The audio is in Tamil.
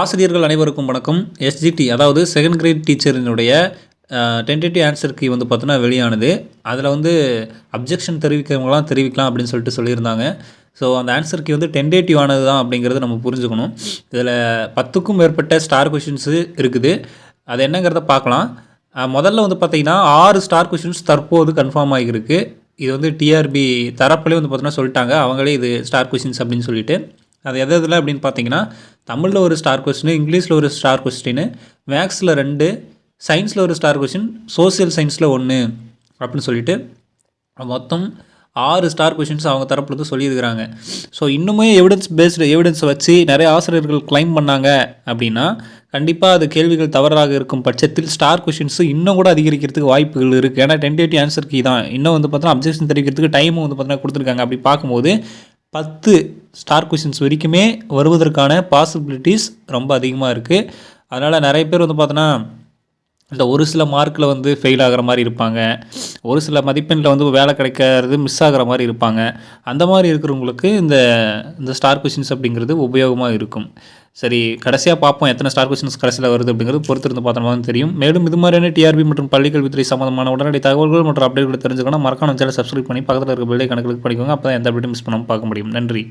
ஆசிரியர்கள் அனைவருக்கும் வணக்கம். எஸ்ஜிடி அதாவது செகண்ட் கிரேட் டீச்சரினுடைய டென்டேட்டிவ் ஆன்சர் கீ வந்து பார்த்தோன்னா வெளியானது. அதில் வந்து அப்ஜெக்ஷன் தெரிவிக்கிறவங்களாம் தெரிவிக்கலாம் அப்படின்னு சொல்லிட்டு சொல்லியிருந்தாங்க. ஸோ அந்த ஆன்சர் கீ வந்து டென்டேட்டிவ் ஆனது தான் அப்படிங்கிறத நம்ம புரிஞ்சுக்கணும். இதில் பத்துக்கும் மேற்பட்ட ஸ்டார் கொஷின்ஸு இருக்குது. அது என்னங்கிறத பார்க்கலாம். முதல்ல வந்து பார்த்திங்கன்னா ஆறு ஸ்டார் கொஷின்ஸ் தற்போது கன்ஃபார்ம் ஆகியிருக்கு. இது வந்து டிஆர்பி தரப்புலேயே வந்து பார்த்தோன்னா சொல்லிட்டாங்க. அவங்களே இது ஸ்டார் கொஷின்ஸ் அப்படின்னு சொல்லிட்டு. அது எது எதில் அப்படின்னு பார்த்தீங்கன்னா தமிழில் ஒரு ஸ்டார் கொஸ்டின் இங்கிலீஷில் ஒரு ஸ்டார் கொஸ்டின் மேக்ஸில் ரெண்டு சயின்ஸில் ஒரு ஸ்டார் கொஸ்டின் சோசியல் சயின்ஸில் ஒன்று அப்படின்னு சொல்லிட்டு மொத்தம் ஆறு ஸ்டார் கொஷின்ஸ் அவங்க தரப்புலேருந்து சொல்லியிருக்கிறாங்க. ஸோ இன்னுமே எவிடன்ஸ் பேஸ்டு எவிடன்ஸ் வச்சு நிறைய ஆசிரியர்கள் கிளைம் பண்ணாங்க அப்படின்னா கண்டிப்பாக அது கேள்விகள் தவறாக இருக்கும் பட்சத்தில் ஸ்டார் கொஷின்ஸு இன்னும் கூட அதிகரிக்கிறதுக்கு வாய்ப்புகள் இருக்குது ஏன்னா டென்டேட்டிவ் ஆன்சர் கீ தான். இன்னும் வந்து பார்த்தோன்னா அப்ஜெக்ஷன் தெரிவிக்கிறதுக்கு டைமும் வந்து பார்த்தோன்னா கொடுத்துருக்காங்க. அப்படி பார்க்கும்போது பத்து ஸ்டார் கொஷின்ஸ் வரைக்குமே வருவதற்கான பாசிபிலிட்டிஸ் ரொம்ப அதிகமாக இருக்குது அதனால் நிறைய பேர் வந்து பார்த்தோன்னா இந்த ஒரு சில மார்க்கில் வந்து ஃபெயில் ஆகிற மாதிரி இருப்பாங்க. ஒரு சில மதிப்பெண்ணில் வந்து வேலை கிடைக்கிறது மிஸ் ஆகிற மாதிரி இருப்பாங்க. அந்த மாதிரி இருக்கிறவங்களுக்கு இந்த இந்த ஸ்டார் கொஷின்ஸ் அப்படிங்கிறது உபயோகமாக இருக்கும். சரி கடைசியாக பார்ப்போம் எத்தனை ஸ்டார் கொஷின்ஸ் கடைசியில் வருது அப்படிங்கிறது பொறுத்திருந்து பார்த்தோம்னா தெரியும். மேலும் இது மாதிரியான டிஆர்பி மற்றும் பள்ளிக்கல்வித்துறை சம்மந்தமான உடனடி தகவல்கள் மற்றும் அப்டேட்களை தெரிஞ்சுக்கணும் மறக்காம சேனல் சப்ஸ்கிரைப் பண்ணி பக்கத்தில் இருக்க பில்லை கணக்கு பண்ணிக்கோங்க. அப்போ தான் எந்த அப்டேட்டும் மிஸ் பண்ணாமல் பார்க்க முடியும். நன்றி.